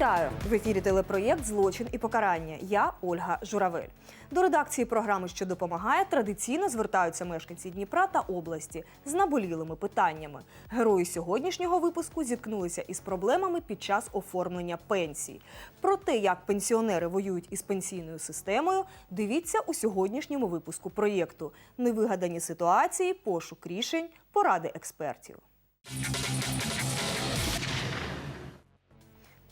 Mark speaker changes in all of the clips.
Speaker 1: Вітаю в ефірі телепроєкт Злочин і покарання. Я Ольга Журавель. До редакції програми, що допомагає, традиційно звертаються мешканці Дніпра та області з наболілими питаннями. Герої сьогоднішнього випуску зіткнулися із проблемами під час оформлення пенсій. Про те, як пенсіонери воюють із пенсійною системою, дивіться у сьогоднішньому випуску проєкту Невигадані ситуації, пошук рішень, поради експертів.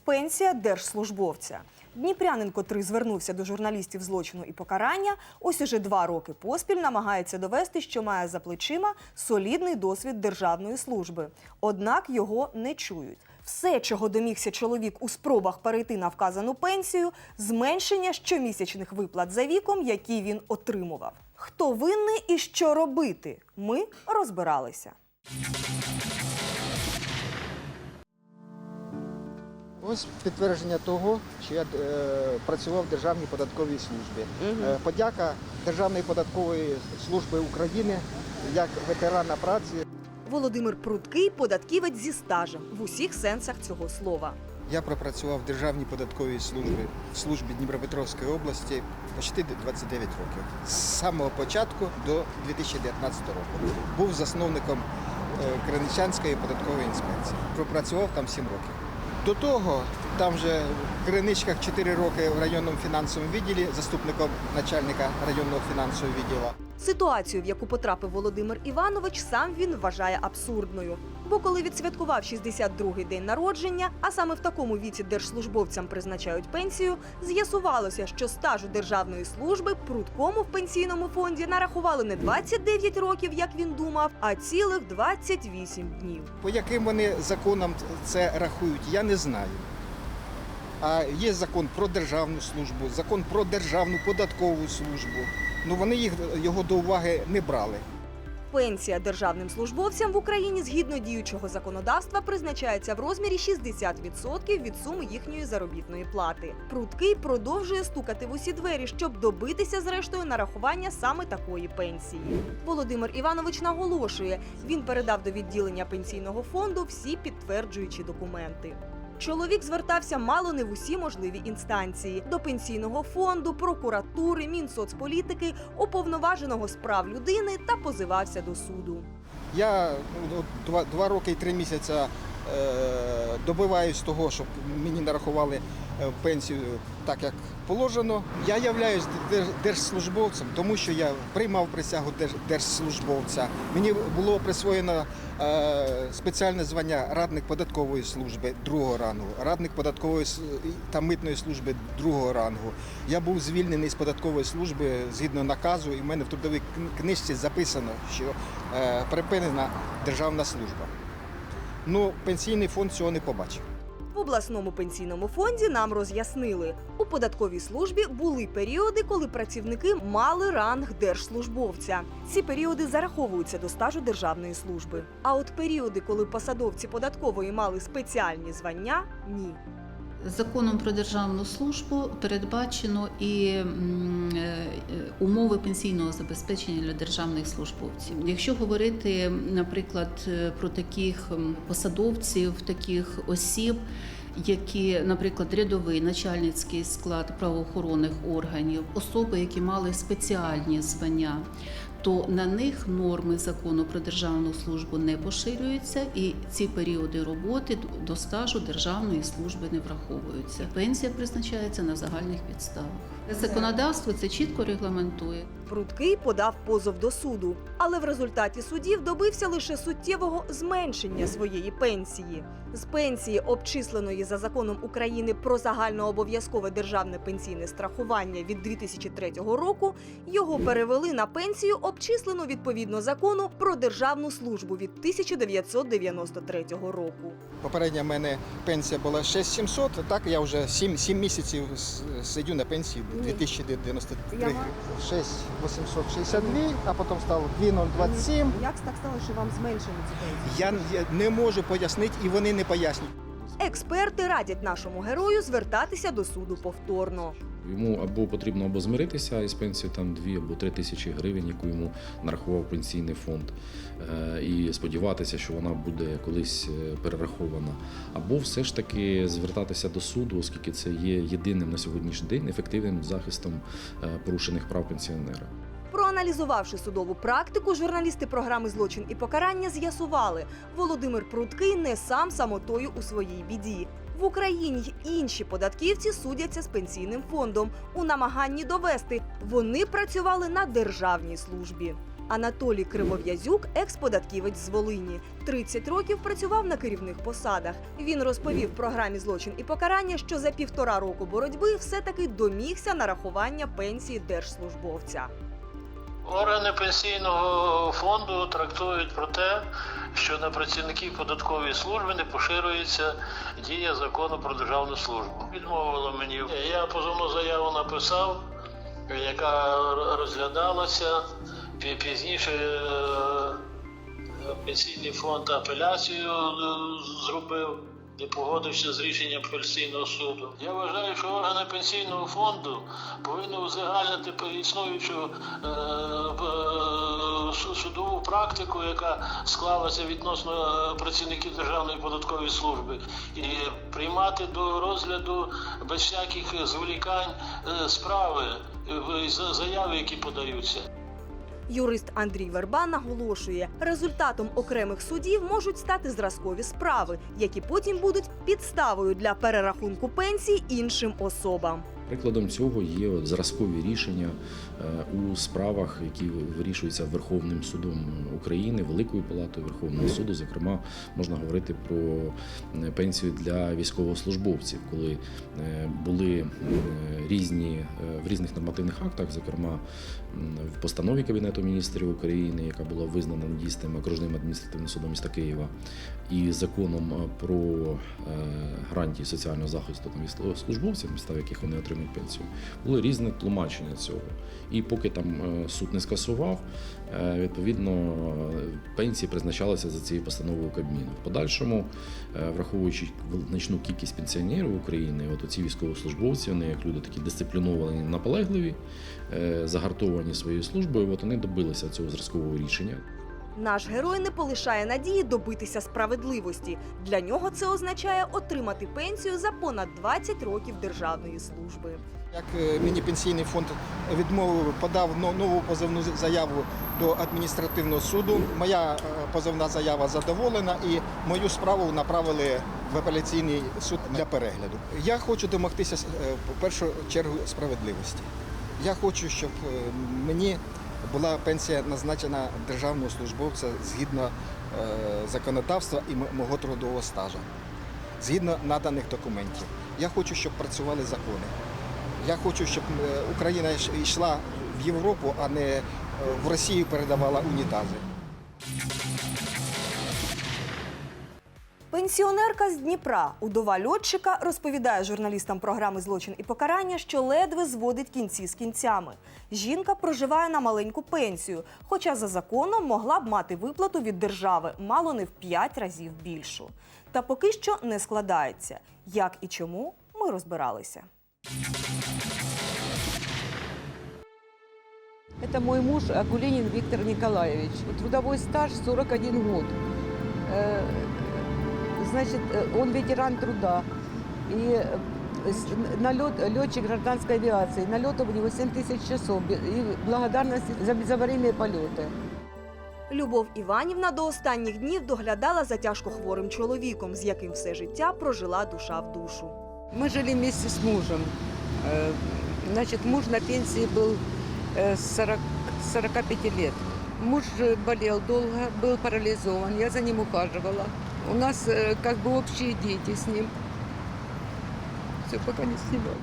Speaker 1: Пенсія держслужбовця. Дніпрянин, котрий звернувся до журналістів злочину і покарання, ось уже два роки поспіль намагається довести, що має за плечима солідний досвід державної служби. Однак його не чують. Все, чого домігся чоловік у спробах перейти на вказану пенсію, зменшення щомісячних виплат за віком, які він отримував. Хто винний і що робити? Ми розбиралися.
Speaker 2: Ось підтвердження того, що я е, працював в Державній податковій службі. Е, подяка Державної податкової служби України як ветерана праці.
Speaker 1: Володимир Пруткий податківець зі стажем в усіх сенсах цього слова.
Speaker 2: Я пропрацював в Державній податковій службі в службі Дніпропетровської області почти 29 років. З самого початку до 2019 року. Був засновником е, Криничанської податкової інспекції. Пропрацював там 7 років. До того там же в Криничках 4 роки в районному фінансовому відділі, заступником начальника районного фінансового відділу.
Speaker 1: Ситуацію, в яку потрапив Володимир Іванович, сам він вважає абсурдною. Бо коли відсвяткував 62-й день народження, а саме в такому віці держслужбовцям призначають пенсію, з'ясувалося, що стажу державної служби прудкому в пенсійному фонді нарахували не 29 років, як він думав, а цілих 28 днів.
Speaker 2: По яким вони законам це рахують, я не знаю. А є закон про державну службу, закон про державну податкову службу. Ну вони їх його до уваги не брали.
Speaker 1: Пенсія державним службовцям в Україні згідно діючого законодавства призначається в розмірі 60% від суми їхньої заробітної плати. Прудкий продовжує стукати в усі двері, щоб добитися зрештою нарахування саме такої пенсії. Володимир Іванович наголошує, він передав до відділення пенсійного фонду всі підтверджуючі документи. Чоловік звертався мало не в усі можливі інстанції до пенсійного фонду, прокуратури, Мінсоцполітики, уповноваженого з прав людини та позивався до суду.
Speaker 2: Я ну, два, роки і три місяці е, добиваюсь того, щоб мені нарахували пенсію так, як положено. Я являюсь держслужбовцем, тому що я приймав присягу держслужбовця. Мені було присвоєно е, спеціальне звання радник податкової служби другого рангу, радник податкової та митної служби другого рангу. Я був звільнений з податкової служби згідно наказу, і в мене в трудовій книжці записано, що е, припинена державна служба. Ну, пенсійний фонд цього не побачив.
Speaker 1: В обласному пенсійному фонді нам роз'яснили, у податковій службі були періоди, коли працівники мали ранг держслужбовця. Ці періоди зараховуються до стажу державної служби. А от періоди, коли посадовці податкової мали спеціальні звання, ні.
Speaker 3: Законом про державну службу передбачено і е, умови пенсійного забезпечення для державних службовців. Якщо говорити, наприклад, е, про таких посадовців, таких осіб, які, наприклад, рядовий начальницький склад правоохоронних органів, особи, які мали спеціальні звання, то на них норми закону про державну службу не поширюються, і ці періоди роботи до стажу державної служби не враховуються. Пенсія призначається на загальних підставах. Законодавство це чітко регламентує.
Speaker 1: Прудкий подав позов до суду, але в результаті судів добився лише суттєвого зменшення своєї пенсії. З пенсії, обчисленої за законом України про загальнообов'язкове державне пенсійне страхування від 2003 року, його перевели на пенсію, обчислену відповідно закону про державну службу від 1993 року.
Speaker 2: Попередня в мене пенсія була 6700, а так я вже 7, 7 місяців сидю на пенсії. 2093
Speaker 1: Я
Speaker 2: 6862, а потім стало 2027.
Speaker 1: Як так стало, що вам зменшили цю пенсію?
Speaker 2: Я, я не можу пояснити, і вони не пояснюють.
Speaker 1: Експерти радять нашому герою звертатися до суду повторно.
Speaker 4: Йому або потрібно або змиритися із пенсією там 2 або 3 тисячі гривень, яку йому нарахував пенсійний фонд, е, і сподіватися, що вона буде колись е, перерахована, або все ж таки звертатися до суду, оскільки це є єдиним на сьогоднішній день ефективним захистом е, порушених прав пенсіонера.
Speaker 1: Проаналізувавши судову практику, журналісти програми Злочин і покарання з'ясували, Володимир Пруткий не сам самотою у своїй біді. В Україні й інші податківці судяться з пенсійним фондом у намаганні довести, вони працювали на державній службі. Анатолій Кривов'язюк, екс-податківець з Волині, 30 років працював на керівних посадах. Він розповів програмі Злочин і покарання, що за півтора року боротьби все-таки домігся нарахування пенсії держслужбовця.
Speaker 5: Органи пенсійного фонду трактують про те, що на працівників податкової служби не поширюється дія закону про державну службу. Відмовило мені. Я позовну заяву написав, яка розглядалася. Пізніше е, пенсійний фонд апеляцію е, зробив. Не погодився з рішенням пенсійного суду. Я вважаю, що органи пенсійного фонду повинні узагальнити існуючу е, б- судову практику, яка склалася відносно е, працівників Державної податкової служби, і приймати до розгляду без всяких зволікань е, справи, е, заяви, які подаються.
Speaker 1: Юрист Андрій Верба наголошує, результатом окремих судів можуть стати зразкові справи, які потім будуть підставою для перерахунку пенсій іншим особам.
Speaker 4: Прикладом цього є зразкові рішення е, у справах, які вирішуються Верховним судом України, Великою палатою Верховного суду. Зокрема, можна говорити про е, пенсію для військовослужбовців, коли е, були різні в різних нормативних актах, зокрема в постанові Кабінету міністрів України, яка була визнана дійсним окружним адміністративним судом міста Києва, і законом про гарантії соціального захисту військовослужбовців, міста, в яких вони отримують пенсію, було різне тлумачення цього. І поки там е, суд не скасував, е, відповідно пенсії призначалися за цією постановою Кабміну. В подальшому, е, враховуючи значну кількість пенсіонерів України, от ці військовослужбовці, вони як люди такі дисципліновані, наполегливі, загартовані своєю службою, от вони добилися цього зразкового рішення.
Speaker 1: Наш герой не полишає надії добитися справедливості. Для нього це означає отримати пенсію за понад 20 років державної служби.
Speaker 2: Як е, мені пенсійний фонд відмовив, подав нову позовну заяву до адміністративного суду. Моя е, позовна заява задоволена і мою справу направили в апеляційний суд для перегляду. Я хочу домогтися е, в першу чергу справедливості. Я хочу, щоб мені була пенсія назначена державного службовця згідно е, законодавства і мого трудового стажу, згідно наданих документів. Я хочу, щоб працювали закони. Я хочу, щоб е, Україна йшла в Європу, а не е, в Росію передавала унітази.
Speaker 1: Пенсіонерка з Дніпра, удова льотчика, розповідає журналістам програми Злочин і покарання, що ледве зводить кінці з кінцями. Жінка проживає на маленьку пенсію, хоча за законом могла б мати виплату від держави мало не в 5 разів більшу. Та поки що не складається. Як і чому ми розбиралися.
Speaker 6: Это мой муж Акулинин Виктор Николаевич. Трудовой стаж 41 год Э, Значит, э, он ветеран труда. И э, с- налет, летчик гражданской авиации. Налетов у него 7 тысяч часов. И благодарность за безаварийные полеты.
Speaker 1: Любов Іванівна до останніх днів доглядала за тяжко хворим чоловіком, з яким все життя прожила душа в душу.
Speaker 6: Мы жили вместе с мужем. Э, Значит, муж на пенсии был э, с 40, 45 лет. Муж э, болел долго, был парализован, я за ним ухаживала. У нас э, как бы общие дети с ним. Все, пока не снимал.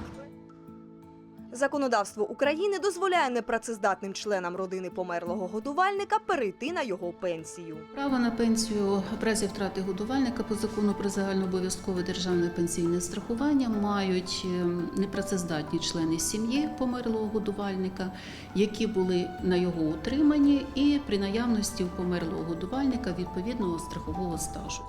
Speaker 1: Законодавство України дозволяє непрацездатним членам родини померлого годувальника перейти на його пенсію.
Speaker 3: Право на пенсію в разі втрати годувальника по закону про загальнообов'язкове державне пенсійне страхування мають ем, непрацездатні члени сім'ї померлого годувальника, які були на його утриманні, і при наявності у померлого годувальника відповідного страхового стажу.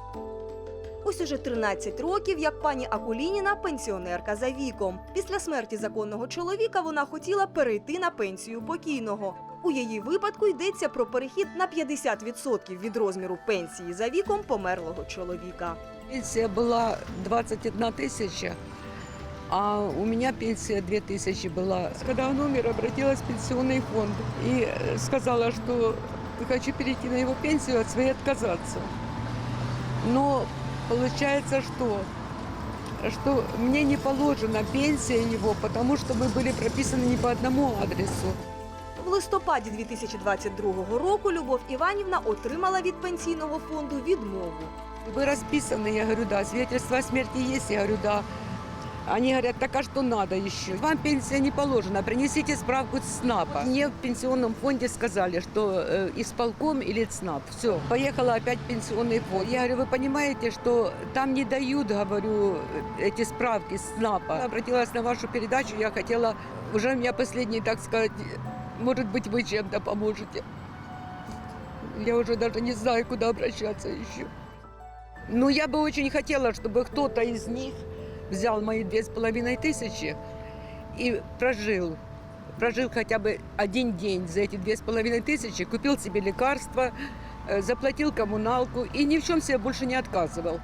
Speaker 1: Ось уже 13 років, як пані Акулініна пенсіонерка за віком. Після смерті законного чоловіка вона хотіла перейти на пенсію покійного. У її випадку йдеться про перехід на 50% від розміру пенсії за віком померлого чоловіка.
Speaker 6: Пенсия была 21 тысяча, а у меня пенсия 2 тысячи была. Когда он умер, обратилась в пенсионный фонд и э, сказала, что хочу перейти на его пенсию, от своей отказаться. Но получается, что что мне не положена пенсия его, потому что мы были прописаны не по одному адресу.
Speaker 1: В листопаді 2022 року Любов Іванівна отримала від пенсійного фонду відмову.
Speaker 6: Вы расписаны? Я говорю, да. Свидетельство о смерти есть? Я говорю, да. Они говорят, так а что надо еще? Вам пенсия не положена, принесите справку с СНАПа. Мне в пенсионном фонде сказали, что э, исполком или ЦНАП. Все, поехала опять в пенсионный фонд. Я говорю, вы понимаете, что там не дают, говорю, эти справки с СНАПа. Обратилась на вашу передачу, я хотела, уже у меня последний, так сказать, может быть, вы чем-то поможете. Я уже даже не знаю, куда обращаться еще. Ну, я бы очень хотела, чтобы кто-то из них взял мои две с половиной тысячи и прожил. Прожил хотя бы один день за эти две с половиной тысячи, купил себе лекарства, э, заплатил коммуналку и ни в чем себе больше не отказывал.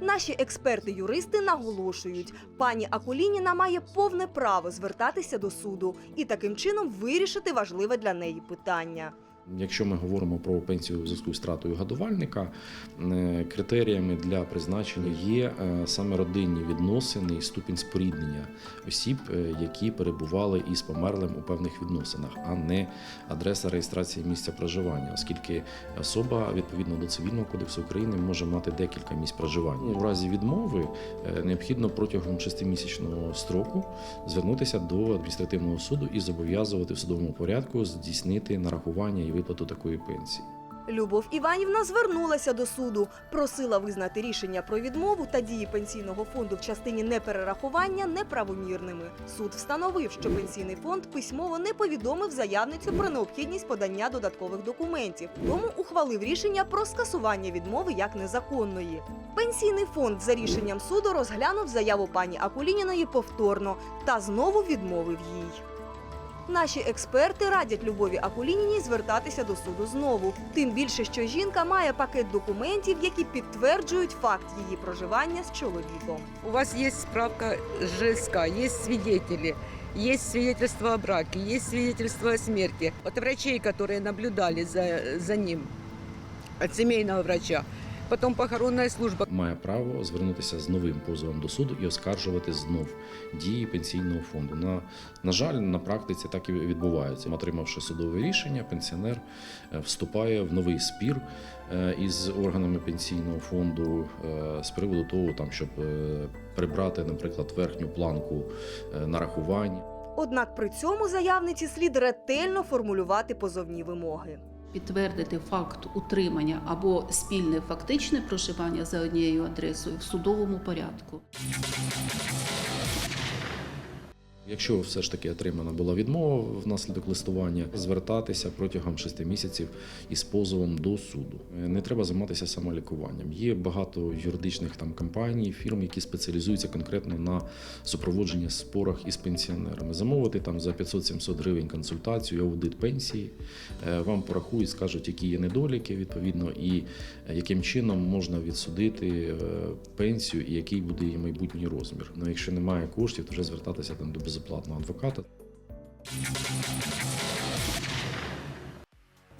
Speaker 1: Наші експерти-юристи наголошують, пані Акулініна має повне право звертатися до суду і таким чином вирішити важливе для неї питання.
Speaker 4: Якщо ми говоримо про пенсію у зв'язку з втратою годувальника, е, критеріями для призначення є е, саме родинні відносини і ступінь споріднення осіб, е, які перебували із померлим у певних відносинах, а не адреса реєстрації місця проживання, оскільки особа відповідно до цивільного кодексу України може мати декілька місць проживання. У разі відмови необхідно протягом шестимісячного строку звернутися до адміністративного суду і зобов'язувати в судовому порядку здійснити нарахування і виплату такої пенсії.
Speaker 1: Любов Іванівна звернулася до суду, просила визнати рішення про відмову та дії пенсійного фонду в частині неперерахування неправомірними. Суд встановив, що пенсійний фонд письмово не повідомив заявницю про необхідність подання додаткових документів, тому ухвалив рішення про скасування відмови як незаконної. Пенсійний фонд за рішенням суду розглянув заяву пані Акулініної повторно та знову відмовив їй. Наші експерти радять Любові Акулініній звертатися до суду знову. Тим більше, що жінка має пакет документів, які підтверджують факт її проживання з чоловіком.
Speaker 6: У вас есть справка ЖСК, есть свидетели, есть свидетельство о браке, есть свидетельство о смерти. От врачей, которые наблюдали за, за ним, от семейного врача. Потом похоронная служба.
Speaker 4: Має право звернутися з новим позовом до суду і оскаржувати знов дії пенсійного фонду. На, на жаль, на практиці так і відбувається. Отримавши судове рішення, пенсіонер е, вступає в новий спір е, із органами пенсійного фонду е, з приводу того, там, щоб прибрати, наприклад, верхню планку нарахувань.
Speaker 1: Однак при цьому заявниці слід ретельно формулювати позовні вимоги.
Speaker 3: Підтвердити факт утримання або спільне фактичне проживання за однією адресою в судовому порядку.
Speaker 4: Якщо все ж таки отримана була відмова внаслідок листування, звертатися протягом шести місяців із позовом до суду. Е, Не треба займатися самолікуванням. Є багато юридичних там компаній, фірм, які спеціалізуються конкретно на супроводженні спорах із пенсіонерами. Замовити там за 500-700 гривень консультацію, аудит пенсії. Е, Вам порахують, скажуть, які є недоліки відповідно, і е, яким чином можна відсудити пенсію і який буде її майбутній розмір. Ну, якщо немає коштів, то вже звертатися там до безоплатного адвоката.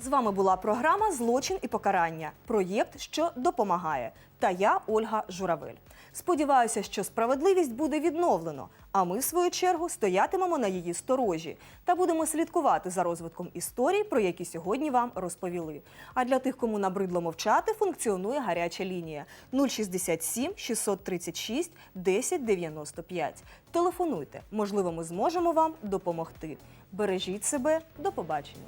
Speaker 1: З вами була програма Злочин і покарання. Проєкт, що допомагає. Та я Ольга Журавель. Сподіваюся, що справедливість буде відновлено. А ми, в свою чергу, стоятимемо на її сторожі та будемо слідкувати за розвитком історій, про які сьогодні вам розповіли. А для тих, кому набридло мовчати, функціонує гаряча лінія 067 636 1095. Телефонуйте, можливо, ми зможемо вам допомогти. Бережіть себе, до побачення.